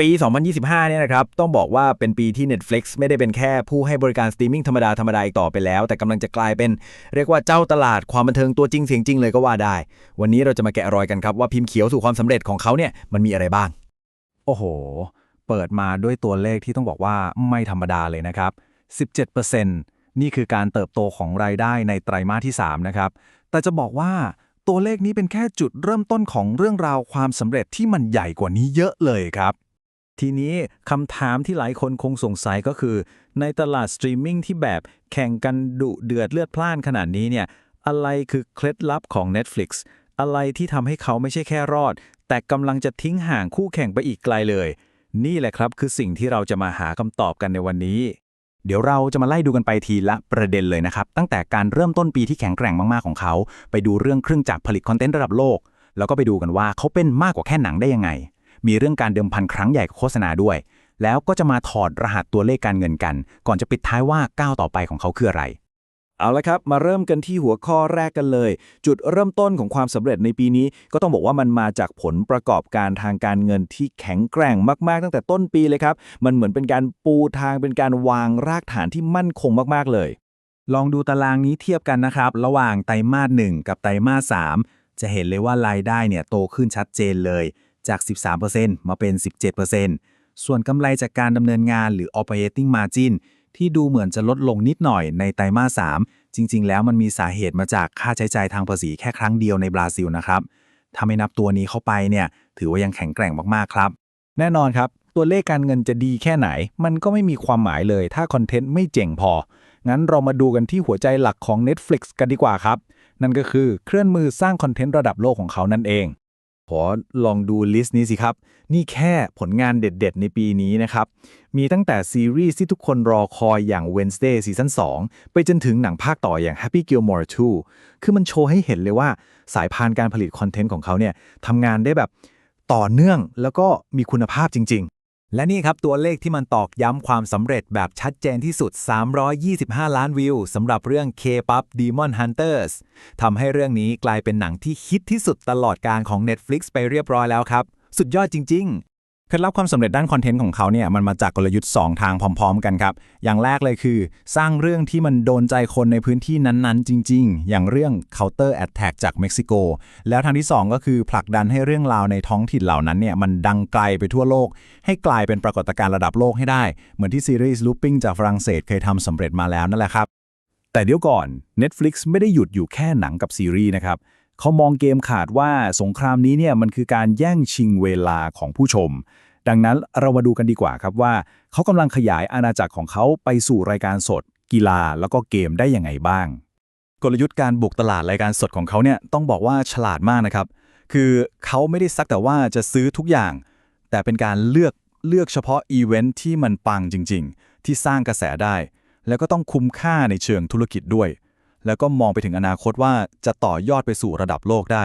ปี 2025 เนี่ยนะครับ ต้องบอกว่าเป็นปีที่ Netflix ไม่ได้เป็นแค่ผู้ให้บริการสตรีมมิ่งธรรมดา ธรรมดาอีกต่อไปแล้ว แต่กำลังจะกลายเป็นเรียกว่าเจ้าตลาดความบันเทิงตัวจริงเสียงจริงเลยก็ว่าได้ วันนี้เราจะมาแกะรอยกันครับว่าพิมพ์เขียวสู่ความสำเร็จของเขาเนี่ยมันมีอะไรบ้าง โอ้โห เปิดมาด้วยตัวเลขที่ต้องบอกว่าไม่ธรรมดาเลยนะครับ 17%นี่คือการเติบโตของรายได้ในไตรมาสที่3นะครับ แต่จะบอกว่าตัวเลขนี้เป็นแค่จุดเริ่มต้นของเรื่องราวความสำเร็จที่มันใหญ่กว่านี้เยอะเลยครับ ทีนี้คำถามที่หลายคนคงสงสัยก็คือ ในตลาดสตรีมมิ่งที่แบบแข่งกันดุเดือดเลือดพล่านขนาดนี้เนี่ยอะไรคือเคล็ดลับของ Netflix อะไรที่ทำให้เขาไม่ใช่แค่รอด แต่กำลังจะทิ้งห่างคู่แข่งไปอีกไกลเลย นี่แหละครับคือสิ่งที่เราจะมาหาคำตอบกันในวันนี้ เดี๋ยวเราจะมาไล่ดูกันไปทีละประเด็นเลยนะครับ ตั้งแต่การเริ่มต้นปีที่แข็งแกร่งมาก ๆ ของเขา ไปดูเรื่องเครื่องจักรผลิตคอนเทนต์ระดับโลก แล้วก็ไปดูกันว่าเขาเป็นมากกว่าแค่หนังได้ยังไง มีเรื่องการเดิมพันครั้งใหญ่กับโฆษณาด้วย แล้วก็จะมาถอดรหัสตัวเลขการเงินกัน ก่อนจะปิดท้ายว่าก้าวต่อไปของเขาคืออะไร เอาละครับ มาเริ่มกันที่หัวข้อแรกกันเลย จุดเริ่มต้นของความสำเร็จในปีนี้ ก็ต้องบอกว่ามันมาจากผลประกอบการทางการเงินที่แข็งแกร่งมาก ๆ ตั้งแต่ต้นปีเลยครับ มันเหมือนเป็นการปูทางเป็นการวางรากฐานที่มั่นคงมากๆเลยลองดูตารางนี้เทียบกันนะครับ ระหว่างไตรมาส1กับไตรมาส3จะเห็นเลยว่ารายได้เนี่ยโตขึ้นชัดเจนเลย จาก 13%มาเป็น 17%ส่วนกำไรจากการดำเนินงานหรือ operating margin ที่ดูเหมือนจะลดลงนิดหน่อยในไตรมาส 3 จริง ๆ แล้วมันมีสาเหตุมาจากค่าใช้จ่ายทางภาษีแค่ครั้งเดียวในบราซิลนะครับถ้าไม่นับตัวนี้เข้าไปเนี่ย ถือว่ายังแข็งแกร่งมากๆครับ แน่นอนครับ ตัวเลขการเงินจะดีแค่ไหน มันก็ไม่มีความหมายเลย ถ้าคอนเทนต์ไม่เจ๋งพอ งั้นเรามาดูกันที่หัวใจหลักของ Netflix กันดีกว่าครับ นั่นก็คือเครื่องมือสร้างคอนเทนต์ระดับโลกของเขานั่นเอง ขอลองดูลิสต์นี้สิครับ นี่แค่ผลงานเด็ดๆ ในปีนี้นะครับ มีตั้งแต่ซีรีส์ที่ทุกคนรอคอยอย่าง Wednesday ซีซั่น2 ไปจนถึงหนังภาคต่ออย่าง Happy Gilmore 2 คือมันโชว์ให้เห็นเลยว่าสายพานการผลิตคอนเทนต์ของเขาเนี่ยทำงานได้แบบต่อเนื่องแล้วก็มีคุณภาพจริงๆ และนี่ครับตัวเลขที่มันตอกย้ำความสำเร็จแบบชัดเจนที่สุด 325 ล้านวิวสำหรับเรื่อง K-POP Demon Hunters ทำให้เรื่องนี้กลายเป็นหนังที่ฮิตที่สุดตลอดการของ Netflix ไปเรียบร้อยแล้วครับ สุดยอดจริง คล็ดลับความสำเร็จด้านคอนเทนต์ของเขาเนี่ยมันมาจากกลยุทธ์ 2 ทางพร้อม ๆ กันครับ อย่างแรกเลยคือ สร้างเรื่องที่มันโดนใจคนในพื้นที่นั้นๆ จริง ๆ อย่างเรื่อง Counter Attack จากเม็กซิโก แล้วทางที่ 2 ก็คือผลักดันให้เรื่องราวในท้องถิ่นเหล่านั้นเนี่ยมันดังไกลไปทั่วโลก ให้กลายเป็นปรากฏการณ์ระดับโลกให้ได้ เหมือนที่ซีรีส์ Looping จากฝรั่งเศสเคยทำสำเร็จมาแล้วนั่นแหละครับแต่เดี๋ยวก่อน Netflix ไม่ได้หยุดอยู่แค่หนังกับซีรีส์นะครับ เขามองเกมขาดว่าสงครามนี้เนี่ยมันคือการแย่งชิงเวลาของผู้ชม ดังนั้นเรามาดูกันดีกว่าครับว่าเขากำลังขยายอาณาจักรของเขาไปสู่รายการสด กีฬาแล้วก็เกมได้ยังไงบ้าง กลยุทธ์การบุกตลาดรายการสดของเขาเนี่ยต้องบอกว่าฉลาดมากนะครับ คือเขาไม่ได้สักแต่ว่าจะซื้อทุกอย่าง แต่เป็นการเลือกเลือกเฉพาะอีเวนท์ที่มันปังจริง ๆ ที่สร้างกระแสได้ แล้วก็ต้องคุ้มค่าในเชิงธุรกิจด้วย แล้วก็มองไปถึงอนาคตว่าจะต่อยอดไปสู่ระดับโลกได้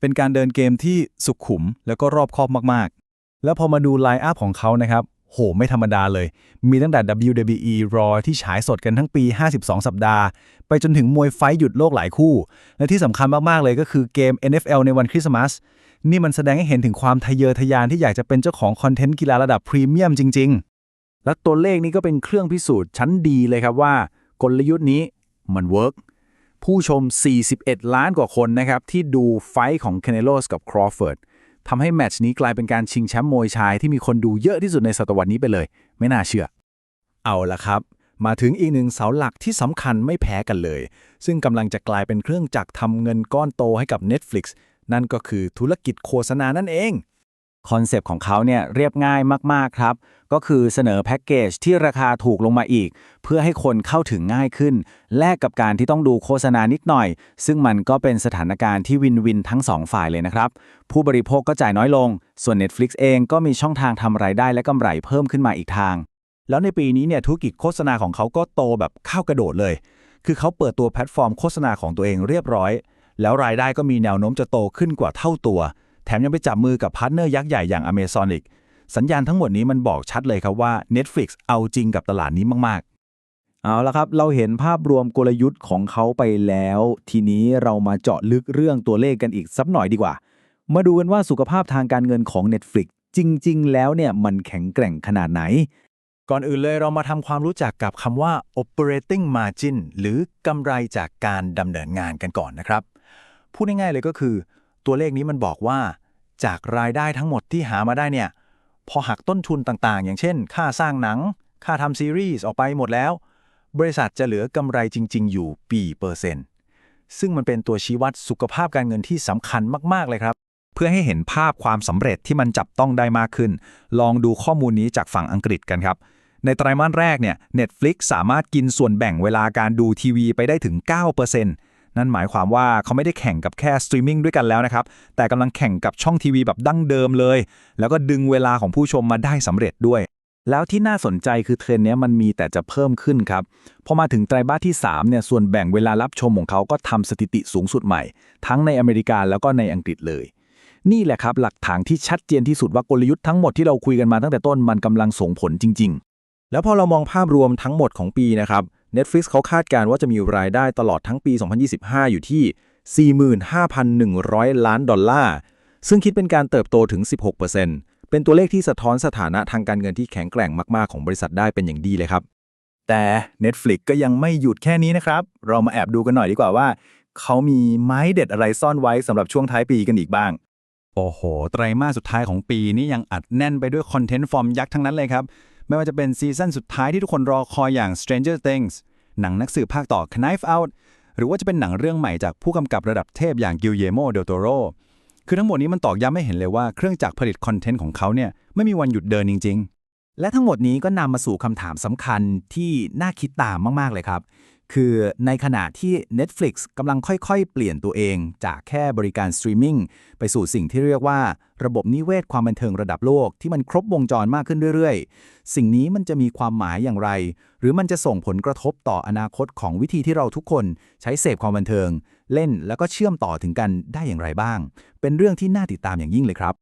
เป็นการเดินเกมที่สุขุมแล้วก็รอบคอบมากๆ แล้วพอมาดูไลน์อัพของเขานะครับ โห ไม่ธรรมดาเลย มีตั้งแต่ WWE Raw ที่ฉายสดกันทั้งปี 52 สัปดาห์ ไปจนถึงมวยไฟหยุดโลกหลายคู่ และที่สำคัญมากๆเลยก็คือเกม NFL ในวันคริสต์มาสนี่มันแสดงให้เห็นถึงความทะเยอทะยานที่อยากจะเป็นเจ้าของคอนเทนต์กีฬาระดับพรีเมียมจริง ๆ และตัวเลขนี้ก็เป็นเครื่องพิสูจน์ชั้นดีเลยครับว่า กลยุทธ์นี้มันเวิร์ก ผู้ชม 41 ล้านกว่าคนนะครับที่ดูไฟของ Canelo กับ Crawford ทำให้แมตช์นี้กลายเป็นการชิงแชมป์มวยชายที่มีคนดูเยอะที่สุดในศตวรรษนี้ไปเลย ไม่น่าเชื่อ เอาละครับ มาถึงอีกหนึ่งเสาหลักที่สำคัญไม่แพ้กันเลย ซึ่งกำลังจะกลายเป็นเครื่องจักรทำเงินก้อนโตให้กับ Netflix นั่นก็คือธุรกิจโฆษณานั่นเอง คอนเซปต์ของเขาเนี่ยเรียบง่ายมาก ๆ ครับ ก็คือเสนอแพ็กเกจที่ราคาถูกลงมาอีก เพื่อให้คนเข้าถึงง่ายขึ้น แลกกับการที่ต้องดูโฆษณานิดหน่อย ซึ่งมันก็เป็นสถานการณ์ที่วินวินทั้งสองฝ่ายเลยนะครับ ผู้บริโภคก็จ่ายน้อยลง ส่วน Netflix เองก็มีช่องทางทำรายได้และกำไรเพิ่มขึ้นมาอีกทาง แล้วในปีนี้เนี่ยธุรกิจโฆษณาของเขาก็โตแบบข้าวกระโดดเลย คือเขาเปิดตัวแพลตฟอร์มโฆษณาของตัวเองเรียบร้อย แล้วรายได้ก็มีแนวโน้มจะโตขึ้นกว่าเท่าตัว แถมยังไปจับมือกับพาร์ทเนอร์ยักษ์ใหญ่อย่าง Amazon อีก สัญญาณทั้งหมดนี้มันบอกชัดเลยครับว่า Netflix เอาจริงกับตลาดนี้มากๆ เอาละครับ เราเห็นภาพรวมกลยุทธ์ของเขาไปแล้ว ทีนี้เรามาเจาะลึกเรื่องตัวเลขกันอีกสักหน่อยดีกว่า มาดูกันว่าสุขภาพทางการเงินของ Netflix จริง ๆ แล้วเนี่ยมันแข็งแกร่งขนาดไหน ก่อนอื่นเลยเรามาทำความรู้จักกับคำว่า operating margin หรือกำไรจากการดำเนินงานกันก่อนนะครับ พูดง่ายๆเลยก็คือ ตัวเลขนี้มันบอกว่า จากรายได้ทั้งหมดที่หามาได้เนี่ย พอหักต้นทุนต่างๆ อย่างเช่น ค่าสร้างหนัง ค่าทำซีรีส์ออกไปหมดแล้ว บริษัทจะเหลือกำไรจริง ๆ อยู่ปีเปอร์เซ็นต์ซึ่งมันเป็นตัวชี้วัดสุขภาพการเงินที่สำคัญมากๆเลยครับ เพื่อให้เห็นภาพความสำเร็จที่มันจับต้องได้มากขึ้น ลองดูข้อมูลนี้จากฝั่งอังกฤษกันครับในไตรมาสแรกเนี่ย Netflix สามารถกินส่วนแบ่งเวลาการดูทีวีไปได้ถึง 9% นั่นหมายความว่าเขาไม่ได้แข่งกับแค่สตรีมมิ่งด้วยกันแล้วนะครับ แต่กำลังแข่งกับช่องทีวีแบบดั้งเดิมเลย แล้วก็ดึงเวลาของผู้ชมมาได้สำเร็จด้วย แล้วที่น่าสนใจคือเทรนนี้มันมีแต่จะเพิ่มขึ้นครับ พอมาถึงไตรมาสที่3เนี่ยส่วนแบ่งเวลารับชมของเขาก็ทำสถิติสูงสุดใหม่ ทั้งในอเมริกาแล้วก็ในอังกฤษเลยนี่แหละครับ หลักฐานที่ชัดเจนที่สุดว่ากลยุทธ์ทั้งหมดที่เราคุยกันมาตั้งแต่ต้นมันกำลังส่งผลจริง ๆ แล้วพอเรามองภาพรวมทั้งหมดของปีนะครับ Netflix เขาคาดการณ์ว่าจะมีรายได้ตลอดทั้งปี 2025 อยู่ที่ 45,100 ล้านดอลลาร์ ซึ่งคิดเป็นการเติบโตถึง 16%เป็นตัวเลขที่สะท้อนสถานะทางการเงินที่แข็งแกร่งมาก ๆ ของบริษัทได้เป็นอย่างดีเลยครับ แต่ Netflix ก็ยังไม่หยุดแค่นี้นะครับ เรามาแอบดูกันหน่อยดีกว่าว่า เขามีไม้เด็ดอะไรซ่อนไว้สำหรับช่วงท้ายปีกันอีกบ้าง โอ้โห ไตรมาสสุดท้ายของปีนี้ยังอัดแน่นไปด้วยคอนเทนต์ฟอร์มยักษ์ทั้งนั้นเลยครับ ไม่ว่าจะเป็นซีซั่นสุดท้ายที่ทุกคนรอคอยอย่าง Stranger Things หนังนักสืบภาคต่อ Knife Out หรือว่าจะเป็นหนังเรื่องใหม่จากผู้กำกับระดับเทพอย่าง Guillermo del Toro คือทั้งหมดนี้มันตอกย้ำให้เห็นเลยว่าเครื่องจักรผลิตคอนเทนต์ของเขาเนี่ยไม่มีวันหยุดเดินจริง ๆ และทั้งหมดนี้ก็นำมาสู่คำถามสำคัญที่น่าคิดตามมาก ๆ เลยครับ คือในขณะที่ Netflix กำลังค่อยๆ เปลี่ยนตัวเอง จากแค่บริการสตรีมมิ่งไปสู่สิ่งที่เรียกว่า ระบบนิเวศความบันเทิงระดับโลกที่มันครบวงจรมากขึ้นเรื่อยๆ สิ่งนี้มันจะมีความหมายอย่างไร หรือมันจะส่งผลกระทบต่ออนาคตของวิธีที่เราทุกคนใช้เสพความบันเทิง เล่นแล้วก็เชื่อมต่อถึงกันได้อย่างไรบ้าง เป็นเรื่องที่น่าติดตามอย่างยิ่งเลยครับ